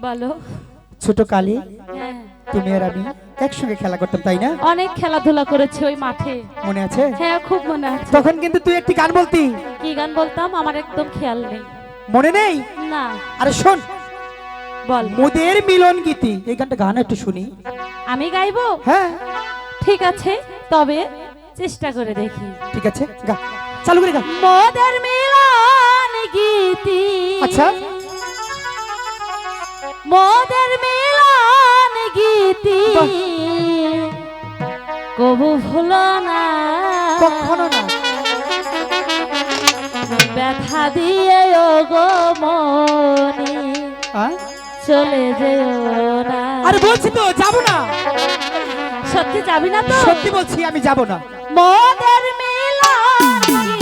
বলো। ছোট কালে হ্যাঁ। তুমি আর আমি একসঙ্গে খেলা করতাম তাই না? অনেক খেলাধুলা করেছে ওই মাঠে। মনে আছে? হ্যাঁ খুব মনে আছে। তখন কিন্তু তুই একটি গান বলতি। কি গান বলতাম? আমার একদম খেয়াল নেই। মনে নেই? না। আরে শোন। বল। মোদের মিলন গীতি। এই গানটা গান একটু শুনি। আমি গাইবো? হ্যাঁ। ঠিক আছে তবে চেষ্টা করে দেখি। ঠিক আছে গা। চালু করে গা। মোদের মিলন গীতি। আচ্ছা। মোদের মিলন গীতি। কবু ভুলো না। কখনো না। ব্যথা দিয়ে গো মনি। চলে যেও না। আরে বলছি তো যাব না। সত্যি যাবি না তো? সত্যি বলছি আমি যাব না। মোদের মিলন